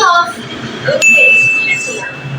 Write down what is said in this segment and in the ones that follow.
你好请问你们这里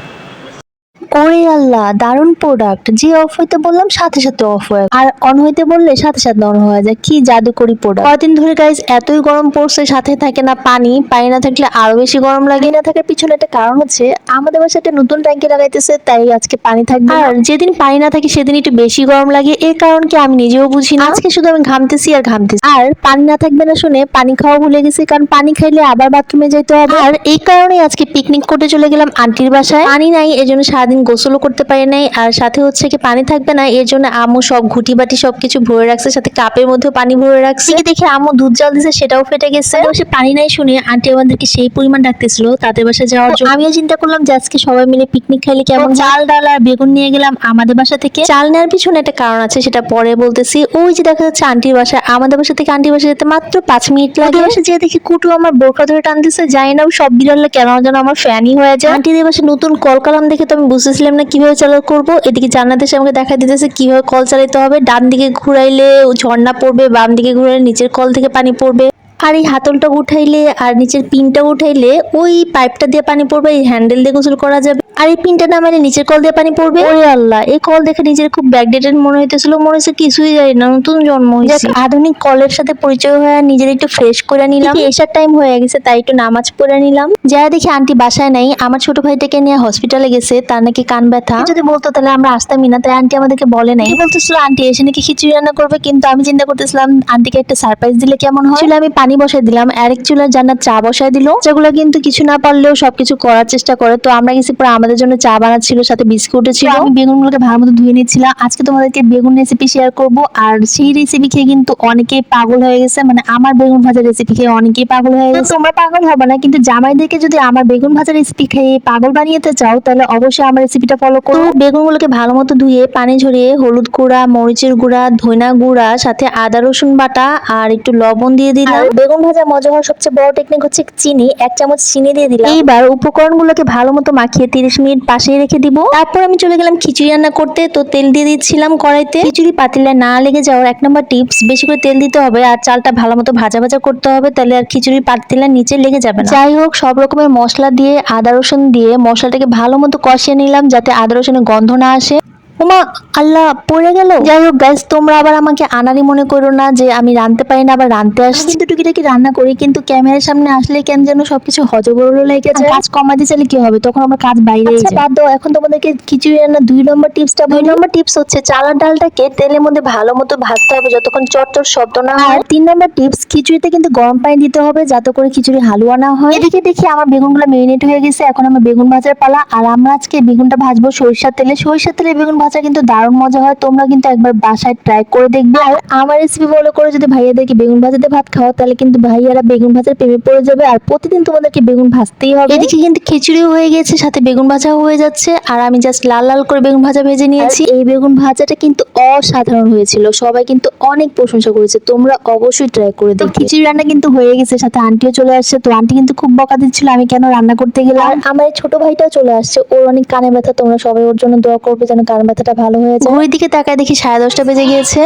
ওরে আল্লাহ দারুণ প্রোডাক্ট যে অফ হইতে বললাম সাথে সাথে অফ হয়ে আর অন হইতে বললে সাথে সাথে অন হয়ে যায়। কি জাদুকরি প্রোডাক্ট কদিন ধরে গাইজ এতই গরম পড়ছে সাথে থাকে না পানি। পানি না থাকলে আরও বেশি গরম লাগে। না থাকার পিছনে একটা কারণ হচ্ছে আমাদের বাসায় একটা নতুন ট্যাঙ্কি লাগাইতেছে তাই আজকে পানি থাকবে আর যেদিন পানি না থাকে সেদিন একটু বেশি গরম লাগে। এর কারণ কি আমি নিজেও বুঝি না। আজকে শুধু আমি ঘামতেছি আর ঘামতেছি। আর পানি না থাকবে না শুনে পানি খাওয়া ভুলে গেছি কারণ পানি খাইলে আবার বাথরুমে যেতে হবে। আর এই কারণে আজকে পিকনিক করতে চলে গেলাম আন্টির বাসায়। পানি নাই এজন্য সারাদিন গোসলও করতে পারি নাই। আর সাথে হচ্ছে কি পানি থাকবে না এর জন্য আম্মু সব ঘুটি বাটি সব কিছু ভরে রাখছে সাথে কাপের মধ্যে পানি ভরে রাখছে। দেখে আম্মু দুধ জাল দিছে সেটাও ফেটে গেছে। সে পানি নাই শুনে আন্টি আমাদেরকে সেই পরিমাণ ডাকতেছিল তাদের বাসায় যাওয়ার জন্য। আমিও চিন্তা করলাম যে আজকে সবাই মিলে পিকনিক খাইলে কেমন চাল ডাল আর বেগুন নিয়ে গেলাম আমাদের বাসা থেকে। চাল নেওয়ার পিছনে একটা কারণ আছে সেটা পরে বলতেছি। ওই যে দেখা যাচ্ছে আন্টির বাসায় আমাদের বাসা থেকে আন্টির বাসা যেতে মাত্র পাঁচ মিনিট লাগে। বাসা যেয়ে দেখি কুটু আমার বোরখা ধরে টানতেছে জানি না ও সব বিড়ালে কেন যেন আমার ফ্যানই হয়ে যায়। আন্টিদের বাসায় নতুন কল কালাম দেখে তো আমি বুঝতেছিলাম না কীভাবে চালু করব? এদিকে জান্নাত এসে আমাকে দেখা দিতেছে কীভাবে কল চালাতে হবে। ডান দিকে ঘুরাইলে ঝর্ণা পড়বে, বাম দিকে ঘুরাইলে নিচের কল থেকে পানি পড়বে। আর এই হাতলটা উঠাইলে আর নিচের পিনটা উঠাইলে ওই পাইপটা দিয়ে পানি পড়বে এই হ্যান্ডেল দিয়ে গোসল করা যাবে। আর এই পিনটা নামাইলে নিচের কল দিয়ে পানি পড়বে? ওরে আল্লাহ এই কল দেখে নিজের খুব ব্যাকডেটেড মনে হইতেছিল মনে হচ্ছে কিছুই জানি না নতুন জন্ম হয়েছে আধুনিক কলের সাথে পরিচয় হয়ে নিজের একটু ফ্রেশ করে নিলাম। এসার টাইম হয়ে গেছে তাই একটু নামাজ পড়ে নিলাম। যা দেখি আন্টি বাসায় নাই আমার ছোট ভাইটাকে নিয়ে হসপিটালে গেছে তার নাকি কান ব্যথা। যদি বলতো তাহলে আমরা আসতামই না তাই আন্টি আমাদেরকে বলে নাই। বলতেছিল আন্টি এসে নাকি খিচুড়ি রান্না করবে কিন্তু আমি চিন্তা করতেছিলাম আন্টিকে একটা সারপ্রাইজ দিলে কেমন হয়? আমি পানি বসাই দিলাম আরেক চুলার জান্নাত চা বসাই দিল। যেগুলো কিন্তু কিছু না পারলেও সবকিছু করার চেষ্টা করে। তো আমরা গেছি পরে আমাদের জন্য চা বানাচ্ছিল সাথে বিস্কুটও ছিল। আমি বেগুনগুলোকে ভালো মতো ধুয়ে নিচ্ছিলাম। আজকে তোমাদেরকে বেগুন রেসিপি শেয়ার করব। আর সেই রেসিপি খেয়ে কিন্তু অনেকেই পাগল হয়ে গেছে। মানে আমার বেগুন ভাজা রেসিপি খেয়ে অনেকেই পাগল হয়ে গেছে। তোমরা পাগল হবে না কিন্তু জামাইদেরকে যদি আমার বেগুন ভাজা রেসিপি খেয়ে পাগল বানিয়েতে চাও তাহলে অবশ্যই আমার রেসিপিটা ফলো করো। বেগুনগুলোকে ভালো মতো ধুয়ে পানি ঝরিয়ে হলুদ গুঁড়া মরিচের গুঁড়া ধইনা গুঁড়া সাথে আদা রসুন বাটা আর একটু লবণ দিয়ে দিলাম। বেগুন ভাজা মজা হওয়ার সবচেয়ে বড় টেকনিক হচ্ছে চিনি। এক চামচ চিনি দিয়ে দিলাম। এইবার উপকরণগুলোকে ভালো মতো মাখিয়ে তিরিশ মিনিট পাশেই রেখে দিব। তারপর আমি চলে গেলাম খিচুড়ি রান্না করতে তো তেল দিয়ে দিচ্ছিলাম কড়াইতে। খিচুড়ি পাতিলে না লেগে যাওয়ার এক নম্বর টিপস বেশি করে তেল দিতে হবে আর চালটা ভালো মতো ভাজা ভাজা করতে হবে তাহলে আর খিচুড়ি পাতিলে নিচে লেগে যাবে না। যাই হোক সব রকমের মশলা দিয়ে আদা রসুন দিয়ে মশলাটাকে ভালো মতো কষিয়ে নিলাম যাতে আদা রসুনের গন্ধ না আসে। ওমা আল্লাহ পড়ে গেল। যাই হোক গাইস তোমরা আবার আমাকে আনারি মনে করো না যে আমি রাঁধতে পারি না আবার রাঁধতে আসছি। কিন্তু টুকিটাকি রান্না করি কিন্তু ক্যামেরার সামনে আসলে কেন যেন সবকিছু হজবরল লেগে যায় কাজ কমাতে চাইলে কি হবে? তখন আমার কাজ বাইরে আচ্ছা বাদ দাও এখন তোমাদেরকে খিচুড়ি রান্না দুই নম্বর টিপসটা দুই নম্বর টিপস হচ্ছে চালার ডালটাকে তেলের মধ্যে ভালো মতো ভাজতে হবে যতক্ষণ চটচট শব্দ না হয়। তিন নম্বর টিপস খিচুড়িতে কিন্তু গরম পানি দিতে হবে যাতে করে খিচুড়ি হালুয়া না হয়। এদিকে দেখি আমার বেগুনগুলো মেরিনেট হয়ে গেছে এখন আমার বেগুন ভাজার পালা। আর আমরা আজকে বেগুনটা ভাজবো সরিষার তেলে। সরিষার তেলে বেগুন ভাজা কিন্তু দারুণ মজা হয়। তোমরা কিন্তু একবার বাসায় ট্রাই করে দেখবে। আর আমার রেসিপি ফলো করে যদি ভাইয়াদেরকে বেগুন ভাজাতে ভাত খাও তাহলে কিন্তু ভাইয়ারা বেগুন ভাজার প্রেমে পড়ে যাবে। আর প্রতিদিন তোমাদেরকে বেগুন ভাজতেই হবে। এদিকে কিন্তু খিচুড়িও হয়ে গেছে সাথে বেগুন ভাজাও হয়ে যাচ্ছে। আর আমি জাস্ট লাল লাল করে বেগুন ভাজা ভেজে নিয়েছি। এই বেগুন ভাজাটা কিন্তু অসাধারণ হয়েছিল। সবাই কিন্তু অনেক প্রশংসা করেছে। তোমরা অবশ্যই ট্রাই করে দেখো খিচুড়ি রান্না কিন্তু হয়ে গেছে সাথে আন্টিও চলে আসছে। তো আন্টি কিন্তু খুব বকা দিচ্ছিল আমি কেন রান্না করতে গেলাম? আর আমার এই ছোট ভাইটাও চলে আসছে। ওর অনেক কানে ব্যথা তোমরা সবাই ওর জন্য দোয়া করবে যেন কানে ব্যথাটা ভালো হয়েছে? যায় ঘড়ির দিকে তাকায় দেখি সাড়ে দশটা বেজে গিয়েছে।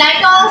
লাইট অফ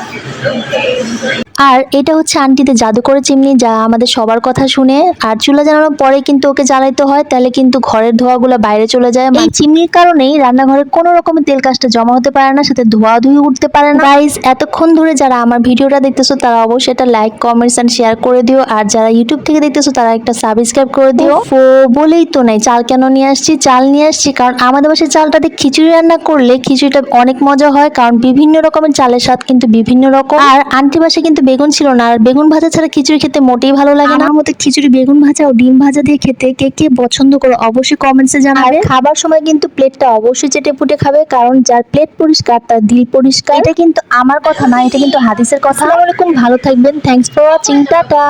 আর এটা হচ্ছে আন্টিতে জাদু করে চিমনি যা আমাদের সবার কথা শুনে। আর চুলা জ্বালানোর পরে কিন্তু ওকে জ্বালাইতে হয় তাহলে কিন্তু ঘরের ধোঁয়াগুলো বাইরে চলে যায়। এই চিমনির কারণেই রান্নাঘরে কোনো রকমের তেল কাজটা জমা হতে পারে না সাথে ধোয়া ধুয়ে উঠতে পারে না। গাইজ এতক্ষণ ধরে যারা আমার ভিডিওটা দেখতেছো তারা অবশ্যই এটা লাইক কমেন্টস এন্ড শেয়ার করে দিও। আর যারা ইউটিউব থেকে দেখতেছো তারা একটা সাবস্ক্রাইব করে দিও। ও বলেই তো নাই চাল কেন নিয়ে আসছি? চাল নিয়ে আসছি কারণ আমাদের বাসায় চালটাতে খিচুড়ি রান্না করলে খিচুড়িটা অনেক মজা হয় কারণ বিভিন্ন রকমের চালের স্বাদ কিন্তু বিভিন্ন রকম। আর আন্টি বাসায় কিন্তু বেগুন ছিল না। আর বেগুন ভাজা ছাড়া খিচুড়ি খেতে মোটেই ভালো লাগে না। আমার মতে খিচুড়ি বেগুন ভাজা ও ডিম ভাজা দিয়ে খেতে কে কে পছন্দ করো অবশ্যই কমেন্টসে জানাবে। খাবার সময় কিন্তু প্লেটটা অবশ্যই চেটে পুটে খাবে কারণ যার প্লেট পরিষ্কার তার দিল পরিষ্কার। এটা কিন্তু আমার কথা না এটা কিন্তু হাদিসের কথা। আসসালামু আলাইকুম ভালো থাকবেন। Thanks for watching tata.